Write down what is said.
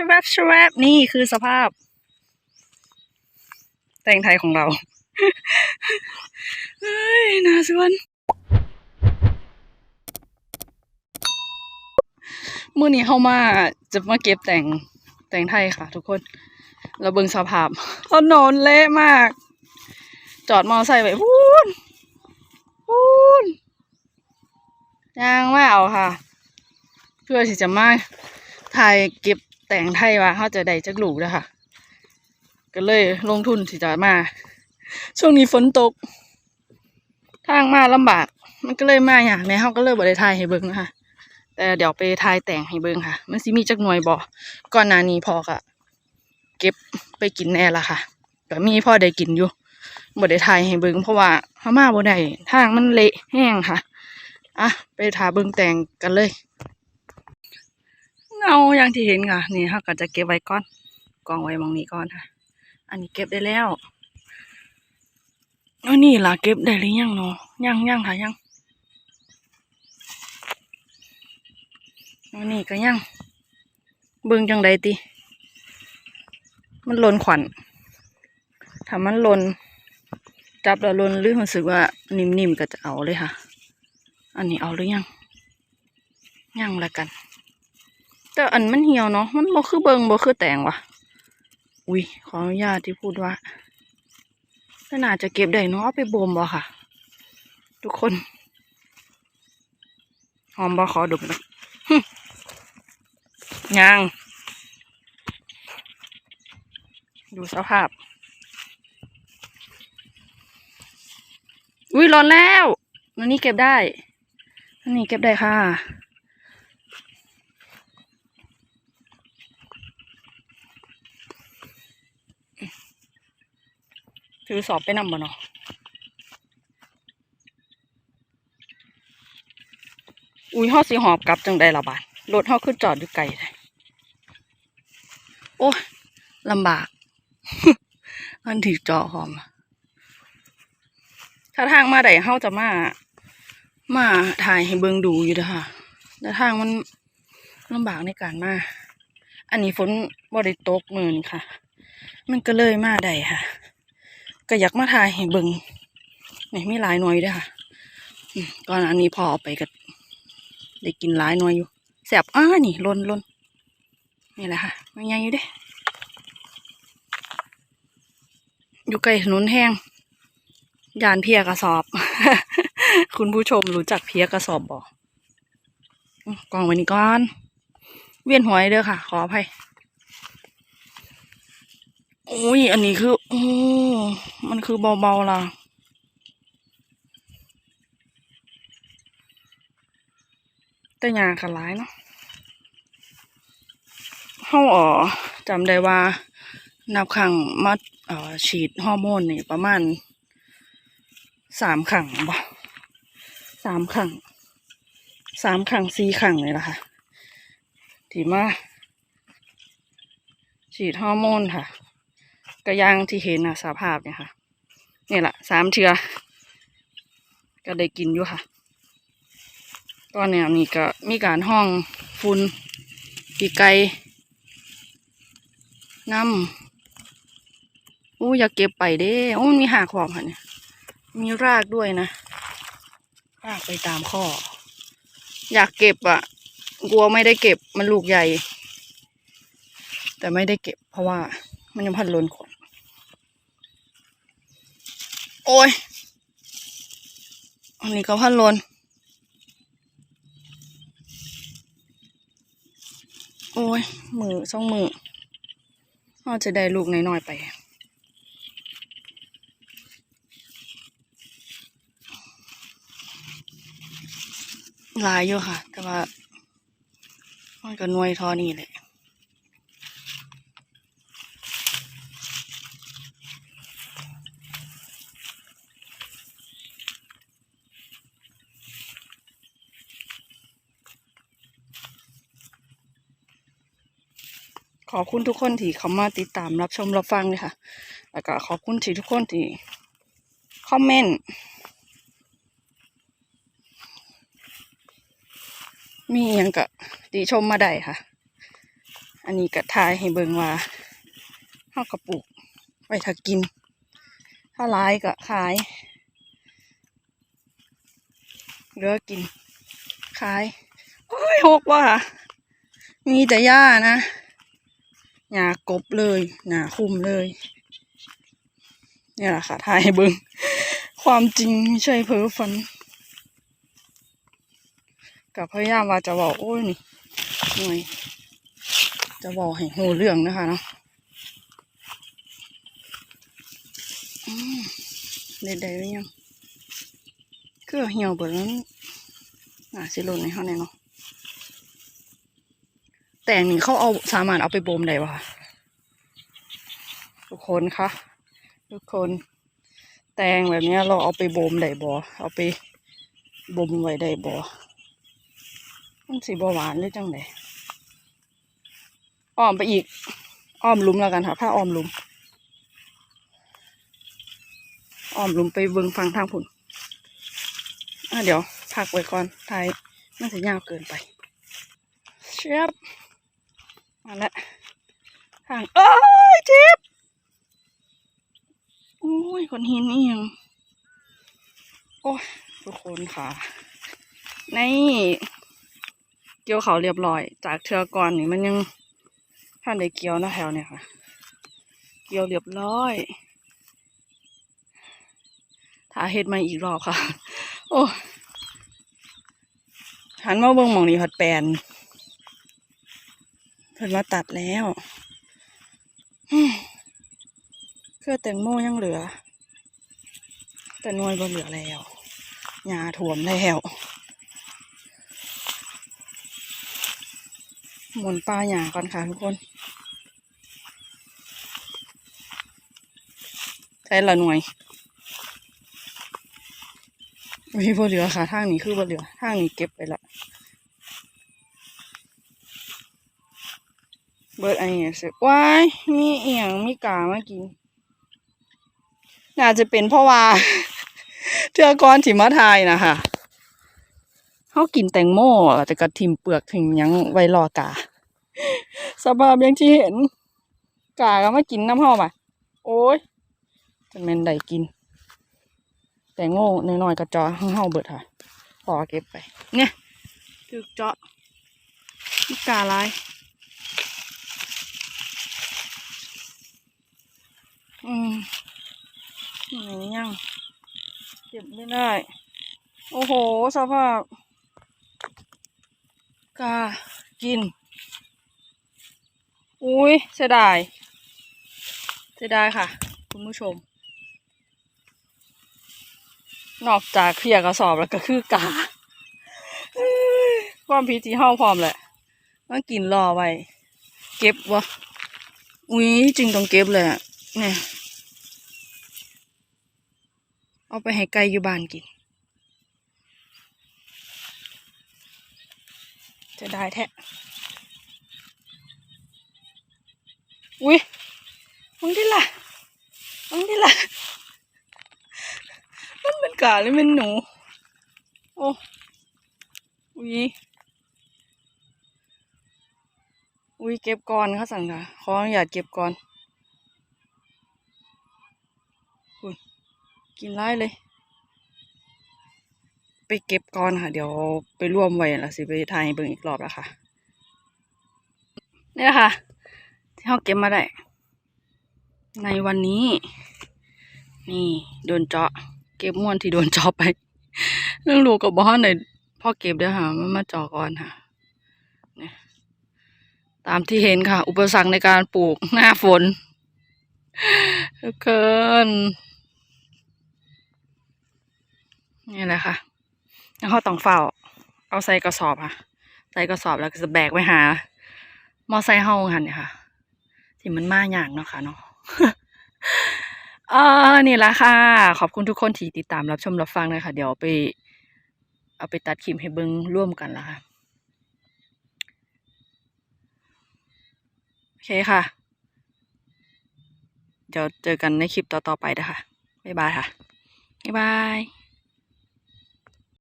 ชวบชวบนี่คือสภาพ แต่งไทยของเราเฮ้ยน่าสวนมื่อนี้เข้ามาจะมาเก็บแต่งแต่งไทยค่ะ ทุกคน เราเบิ่งสภาพถนนเละมาก จอดมอไซค์ไปพูนพูนยางไม่เอาค่ะ เพื่อที่จะมาถ่ายเก็บ แต่งไทยว่าเขาจะได้จักหลูแล้วค่ะ ก็เลยลงทุนที่จะมา ช่วงนี้ฝนตก ทางมาลำบาก มันก็เลยมาอย่างในเขาก็เลยบ่ได้ถ่ายให้เบิ่งนะคะแต่เดี๋ยวไปถ่ายแต่งให้เบิ่งค่ะ มันสิมีจักหน่วยบ่ก่อนหน้านี้พอก็เก็บไปกินแน่ละค่ะก็มีพ่อได้กินอยู่บ่ได้ถ่ายให้เบิ่งเพราะว่าเฮามาบ่ได้ทางมันเละแห้งค่ะ อะ ไปถ่าเบิ่งแต่งกันเลย เงาอย่างที่เห็นค่ะ นี่เขาก็จะเก็บไว้ก่อน กองไว้มองนี้ก่อนค่ะ อันนี้เก็บได้แล้วอันนี้ล่ะเก็บได้หรือยังเนาะยังยังค่ะยังอันนี้ก็ยัง เบิ่งจังใดติ มันหล่นขวัญถ้ามันหล่นจับแล้วหล่นหรือรู้สึกว่านิ่มๆก็จะเอาเลยค่ะ อันนี้เอาหรือยังยังแล้วกัน แต่อันมันเหี่ยวเนาะมันบ่คือเบิงบ่คือแตงวะอุ้ยขออนุญาตที่พูดว่าก็น่าจะเก็บได้เนาะไปบ่มบ่ค่ะ ทุกคน หอมบ่ขอดมน่อยหึยังดูสภาพ อุ้ยร้อนแล้วอันนี้เก็บได้อันนี้เก็บได้ค่ะ ถือสอบไปนำบ่เนาะอุ้ยเฮาสิหอบกลับจังใดล่ะบาดรถเฮาคือจอดอยู่ไกลเลยโอ้ยลำบากอันถือจอหอม ถ้าทางมาได้เฮาจะมา มาถ่ายให้เบิงดูอยู่เด้อค่ะแต่ทางมันลำบากในการมา อันนี้ฝนบ่ได้ตกมือนค่ะ มันก็เลยมาได้ค่ะ ก็อยากมาถ่ายให้เบิ่งนี่มีหลายหน่วยด้วยค่ะก่อนอันนี้พอเอาไปก็ได้กินหลายหน่วยอยู่แสบอ้านี่ลนลนนี่แหละค่ะมันยังอยู่เด้อยู่ใกล้ถนนแห้งยานเพียกระสอบ คุณผู้ชมรู้จักเพียกระสอบบ่อืมกองไว้นี่ก่อน เวียนหัวเด้อค่ะ ขออภัย อุ้ย อันนี้คือโอ้มันคือเบาๆล่ะ แต่ยากันหลายเนาะเฮาอ๋อจำได้ว่า นับครั้งมาเอ่อฉีดฮอร์โมนนี่ประมาณสามครั้งบ่สามครั้งสามครั้งสี่ครั้งเลยล่ะค่ะที่มาฉีดฮอร์โมนค่ะ ก็ย่างที่เห็นนะสภาพเนี่ยค่ะนี่แหละสามเทือก็ได้กินอยู่ค่ะ ตอนเนี้ยนี่ก็มีการห้องฟุนปีไก่น้ำอู้อยากเก็บไปเด้โอ้มันมีหากขอบค่ะเนี่ยมีรากด้วยนะ รากไปตามข้อ อยากเก็บอะ กลัวไม่ได้เก็บมันลูกใหญ่ แต่ไม่ได้เก็บเพราะว่ามันยังพันล้นขน โอ้ย อันนี้ก็พันล้นโอ้ย มือสองมือเราจะได้ลูกน้อยๆไปหลายอยู่ค่ะ แต่ว่า มันก็นวยทอนี่แหละ ขอบคุณทุกคนที่เข้ามาติดตามรับชมรับฟังเลยค่ะ แล้วก็ขอบคุณที่ทุกคนที่คอมเมนต์มีอย่างก็ติชมมาได้ค่ะ อันนี้ก็ทายให้เบิงว่าเฮากระปลูกไว้ถ้ากิน ถ้าร้ายก็ขายเหลือกิน ขาย โอ้ยหกว่ะมีแต่หญ้านะ หญ้ากบเลยหนาคุมเลยนี่แหละค่ะถ่ายให้เบิ่งความจริงไม่ใช่เพ้อฝันกับพยายามว่าจะบอกโอ้ยนี่หน่วยจะบอกให้หูเรื่องนะคะเนาะเด็ดได้หรือยัง คือเหี่ยวเบิดแล้วนี่อ่าสิล่นในห้องแน่เนาะ แต่อันนี้เขาเอาสามารถเอาไปบ่มได้ปะทุกคนคะทุกคนแตงแบบนี้เราเอาไปบ่มได้บ่เอาไปบ่มไว้ได้บ่มันสีบหวานหรือจังไดอ้อมไปอีก อ้อมลุมแล้วกันค่ะผ้าอ้อมลุม อ้อมลุมไปเบิ่งฟังทางผุนอะเดี๋ยวพักไว้ก่อนทายมันจะยาวเกินไปเชียบ มาล้วทางเอ้ยเจ็บโอ้ยคนหินนี่ยังโอ้ยทุกคนค่ะในเกี่ยวเขาเรียบร้อย จากเทือก่อนนี่มันยังท่านได้เกี่ยวนะแถวเนี่ยค่ะ เกี่ยวเรียบร้อยถ้าเฮ็ดมาอีกรอบค่ะ โอ้หันมาเบิ่งมองนี้ผัดแปน เพิ่นมาตัดแล้วเครือแตงโมยังเหลือ แต่หนวยบ่เหลือแล้วหญ้าถ่วมแล้วหมุนปลาหญ้าก่อนค่ะทุกคนใช้ละหน่วยมีบ่เหลือค่ะทางนี้คือบ่เหลือทางนี้เก็บไปละ เบิดอันนี้สิว้ายมีเอียงมีกามากินน่าจะเป็นเพราะว่าเทือกรที่มาทายนะคะเขากินแตงโมแต่กระทิมเปลือกถึงยังไวรอกา สภาพอย่างที่เห็น กาก็มากินน้ำห้อมาโอ้ยจะเมนได้กิน แตงโมน้อยๆกระจอข้างเฮาเบิดค่ะพอเก็บไป เนี่ยถึกเจาะมีกาลาย อืมไหนยังเก็บ ไม่ได้ โอ้โห สภาพ กา กิน อุ้ยเสียดาย เสียดายค่ะ คุณผู้ชม นอกจากเพียกระสอบแล้วก็คือกาเอ้ยความพีจีเฮาพร้อมแหละมากินรอไว้ เก็บวะอุ้ยจริงต้องเก็บเลยอะเนี่ย เอาไปให้ไก่อยู่บ้านกิน จะได้แท้ อุ้ยมึงที่ล่ะมึงที่ล่ะ มันเป็นกาหรือเป็นหนู โอ้อุ้ยอุ้ยเก็บก่อนเขาสั่งค่ะขออนุญาตเก็บก่อน กินไล่เลย ไปเก็บก่อนค่ะ เดี๋ยวไปร่วมไว้ล้วสิไปถ่ายเบิ่งอีกรอบแล้วค่ะนี่แหละค่ะ ที่เขาเก็บมาได้ ในวันนี้ นี่ โดนเจาะ เก็บม้วนที่โดนเจาะไปเรื่องลูกกับบ้านในพ่อเก็บเด้อค่ะมันมาเจาะก่อนค่ะตามที่เห็นค่ะ อุปสรรคในการปลูกหน้าฝนเกิน นี่แหละค่ะแล้วเขาต้องเฝ้า เอาใส่กระสอบค่ะ ใส่กระสอบแล้วก็จะแบกไปหา มอไซค์เฮาหันเนี่ยค่ะที่มันมาอย่างเนาะค่ะเนาะเออนี่แหละค่ะ ขอบคุณทุกคนที่ติดตามรับชมรับฟังเลยค่ะเดี๋ยวไป เอาไปตัดคลิปให้เบิ้งร่วมกันละค่ะโอเคค่ะ เดี๋ยวเจอกันในคลิปต่อๆไปนะคะบ๊ายบายค่ะบ๊ายบาย